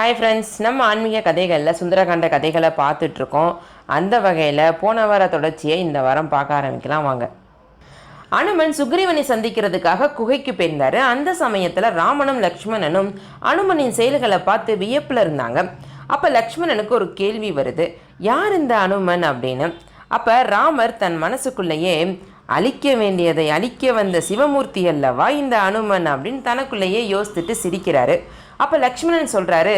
Hi friends நம்ம ஆன்மீக கதைகளில் சுந்தரகாண்ட கதைகளை பார்த்துட்ருக்கோம். அந்த வகையில் போன வார தொடர்ச்சியை இந்த வாரம் பார்க்க ஆரம்பிக்கலாம் வாங்க. அனுமன் சுக்ரீவனை சந்திக்கிறதுக்காக குகைக்கு போயிருந்தார். அந்த சமயத்தில் ராமனும் லக்ஷ்மணனும் அனுமனின் செயல்களை பார்த்து வியப்பில் இருந்தாங்க. அப்போ லக்ஷ்மணனுக்கு ஒரு கேள்வி வருது. யார் இந்த அனுமன்? அப்படின்னு. அப்போ ராமர் தன் மனசுக்குள்ளேயே அழிக்க வேண்டியதை அழிக்க வந்த சிவமூர்த்தி அல்லவா இந்த அனுமன்? அப்படின்னு தனக்குள்ளேயே யோசித்துட்டு சிரிக்கிறாரு. அப்போ லக்ஷ்மணன் சொல்கிறாரு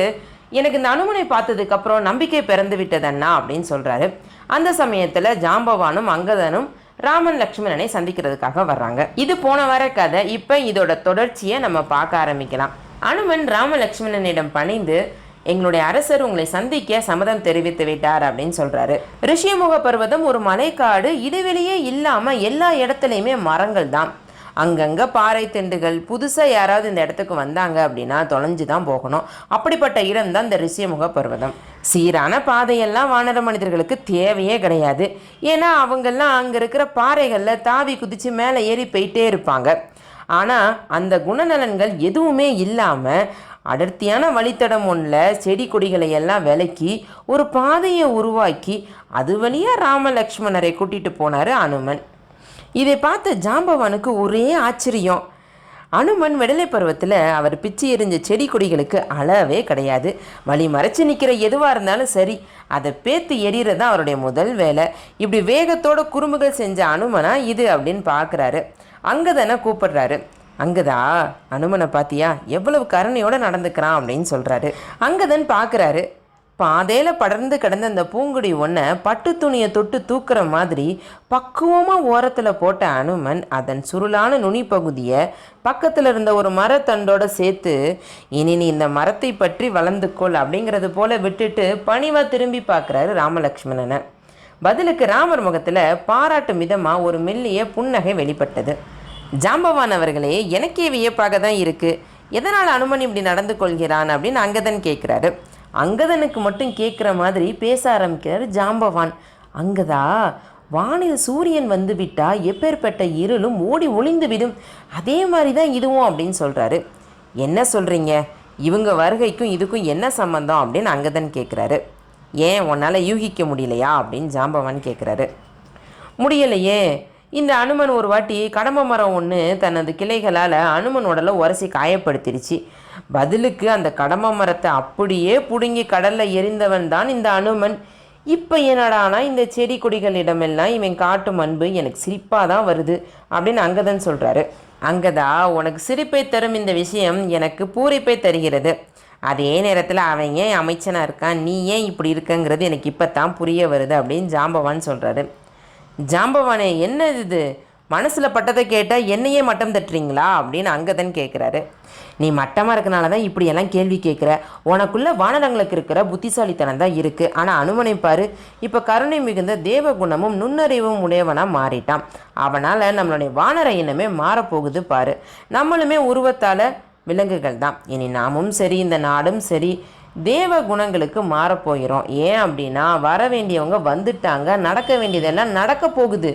எனக்கு இந்த அனுமனை பார்த்ததுக்கப்புறம் நம்பிக்கை பிறந்து விட்டதண்ணா அப்படின்னு சொல்கிறாரு அந்த சமயத்தில் ஜாம்பவானும் அங்கதனும் ராமன் லக்ஷ்மணனை சந்திக்கிறதுக்காக வர்றாங்க. இது போன வர கதை. இப்போ இதோட தொடர்ச்சியை நம்ம பார்க்க ஆரம்பிக்கலாம். அனுமன் ராம லக்ஷ்மணனிடம் பணிந்து எங்களுடைய அரசர் உங்களை சந்திக்க சம்மதம் தெரிவித்து விட்டார் அப்படின்னு சொல்கிறாரு ரிஷியமுக பர்வதம் ஒரு மலைக்காடு. இடைவெளியே இல்லாமல் எல்லா இடத்துலையுமே மரங்கள் தான். அங்கங்கே பாறை திண்டுகள் புதுசாக யாராவது இந்த இடத்துக்கு வந்தாங்க அப்படின்னா தொலைஞ்சு தான் போகணும். அப்படிப்பட்ட இடம் தான் இந்த ரிஷியமுக பர்வதம். சீரான பாதையெல்லாம் வானர மனிதர்களுக்கு தேவையே கிடையாது. ஏன்னா அவங்கெல்லாம் அங்கே இருக்கிற பாறைகளில் தாவி குதித்து மேலே ஏறி போயிட்டே இருப்பாங்க. ஆனால் அந்த குணநலன்கள் எதுவுமே இல்லாமல் அடர்த்தியான வழித்தடம் ஒன்றில் செடி கொடிகளை எல்லாம் விலக்கி ஒரு பாதையை உருவாக்கி அது வழியாக ராமலக்ஷ்மணரை கூட்டிகிட்டு போனார் அனுமன். இதை பார்த்த ஜாம்பவானுக்கு ஒரே ஆச்சரியம். அனுமன் விடலை பருவத்தில் அவர் பிச்சு எறிஞ்ச செடி கொடிகளுக்கு அளவே கிடையாது. வழி மறைச்சு நிற்கிற எதுவாக இருந்தாலும் சரி அதை பேத்து எறிகிறது தான் அவருடைய முதல் வேலை. இப்படி வேகத்தோட குறும்புகள் செஞ்ச அனுமனா இது அப்படின்னு பார்க்குறாரு. அங்கதானே கூப்பிடுறாரு. அங்கதா? அனுமனை பார்த்தியா எவ்வளவு கருணையோடு நடந்துக்கிறான் அப்படின்னு சொல்கிறாரு அங்கதன் பார்க்குறாரு. பாதையில் படர்ந்து கிடந்த அந்த பூங்குடி ஒன்றை பட்டு துணியை தொட்டு தூக்குற மாதிரி பக்குவமாக ஓரத்தில் போட்ட அனுமன் அதன் சுருளான நுனி பகுதியை பக்கத்தில் இருந்த ஒரு மரத்தண்டோட சேர்த்து இனி நீ இந்த மரத்தை பற்றி வளர்ந்துக்கொள் அப்படிங்கிறது போல விட்டுட்டு பணிவாக திரும்பி பார்க்குறாரு ராமலக்ஷ்மணனை. பதிலுக்கு ராமர் முகத்தில் பாராட்டும் விதமாக ஒரு மெல்லிய புன்னகை வெளிப்பட்டது. ஜாம்பவான் அவர்களே எனக்கே வியப்பாக தான் இருக்குது எதனால் அனுமன் இப்படி நடந்து கொள்கிறான்? அப்படின்னு அங்கதன் கேட்குறாரு. அங்கதனுக்கு மட்டும் கேட்குற மாதிரி பேச ஆரம்பிக்கிறார் ஜாம்பவான். அங்கதா? வானில் சூரியன் வந்து விட்டால் எப்பேற்பட்ட இருளும் ஓடி ஒளிந்து விடும் அதே மாதிரி தான் இதுவும் அப்படின்னு சொல்கிறாரு என்ன சொல்கிறீங்க இவங்க வருகைக்கும் இதுக்கும் என்ன சம்மந்தம் அப்படின்னு அங்கதன் கேட்குறாரு ஏன் உன்னால் யூகிக்க முடியலையா அப்படின்னு ஜாம்பவான் கேட்குறாரு முடியலையே. இந்த அனுமன் ஒரு வாட்டி கடம்ப மரம் ஒன்று தனது கிளைகளால் அனுமன் உடலை உரசி காயப்படுத்திடுச்சு பதிலுக்கு அந்த கடம மரத்தை அப்படியே பிடுங்கி கடலில் எரிந்தவன் தான் இந்த அனுமன். இப்போ என்னடானா இந்த செடி கொடிகளிடமெல்லாம் இவன் காட்டும் அன்பு எனக்கு சிரிப்பாக தான் வருது அப்படின்னு அங்கதன் சொல்கிறாரு அங்கதா உனக்கு சிரிப்பை தரும் இந்த விஷயம் எனக்கு பூரிப்பை தருகிறது. அதே நேரத்தில் அவன் ஏன் அமைச்சனாக இருக்கான்? நீ ஏன் இப்படி இருக்கங்கிறது எனக்கு இப்போ தான் புரிய வருது அப்படின்னு ஜாம்பவான் சொல்கிறாரு ஜாம்பவானே என்ன இது? மனசில் பட்டதை கேட்டால் என்னையே மட்டம் தட்டுறீங்களா அப்படின்னு அங்கதன் கேட்குறாரு நீ மட்டமாக இருக்கனால தான் இப்படியெல்லாம் கேள்வி கேட்குற உனக்குள்ளே வானரங்களுக்கு இருக்கிற புத்திசாலித்தனம் தான் இருக்குது ஆனால் அனுமனை பாரு இப்போ கருணை மிகுந்த தேவ குணமும் நுண்ணறிவும் உடையவனாக மாறிட்டான். அவனால் நம்மளுடைய வானர இனமே மாறப்போகுது பாரு. நம்மளுமே உருவத்தால் விலங்குகள் தான். இனி நாமும் சரி இந்த நாடும் சரி தேவ குணங்களுக்கு மாறப்போகிறோம். ஏன் அப்படின்னா வர வேண்டியவங்க வந்துட்டாங்க நடக்க வேண்டியதெல்லாம் நடக்க போகுது.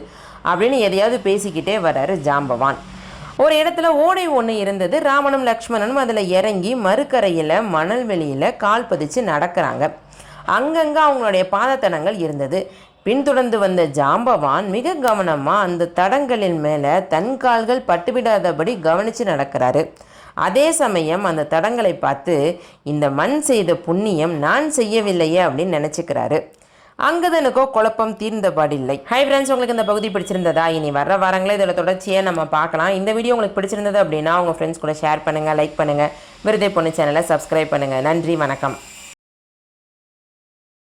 அப்படின்னு எதையாவது பேசிக்கிட்டே வர்றாரு ஜாம்பவான். ஒரு இடத்துல ஓடை ஒன்று இருந்தது. ராமனும் லக்ஷ்மணனும் அதில் இறங்கி மறுக்கரையில் மணல் வெளியில் கால் பதிச்சு நடக்கிறாங்க. அங்கங்கே அவங்களுடைய பாதத்தடங்கள் இருந்தது. பின்தொடர்ந்து வந்த ஜாம்பவான் மிக கவனமாக அந்த தடங்களின் மேலே தன் கால்கள் பட்டுவிடாதபடி கவனித்து நடக்கிறாரு. அதே சமயம் அந்த தடங்களை பார்த்து இந்த மண் செய்த புண்ணியம் நான் செய்யவில்லையே அப்படின்னு நினச்சிக்கிறாரு. அங்கதனுக்கோ குழப்பம் தீர்ந்தபாடில்லை. ஹை ஃப்ரெண்ட்ஸ் உங்களுக்கு இந்த பகுதி பிடிச்சிருந்ததா? இனி வர வாரங்களே இதில் தொடர்ச்சியாக நம்ம பார்க்கலாம். இந்த வீடியோ உங்களுக்கு பிடிச்சிருந்தது அப்படின்னா உங்கள் ஃப்ரெண்ட்ஸ் கூட ஷேர் பண்ணுங்கள் லைக் பண்ணுங்கள் விருதை பொண்ணு சேனலை சப்ஸ்கிரைப் பண்ணுங்கள் நன்றி வணக்கம்.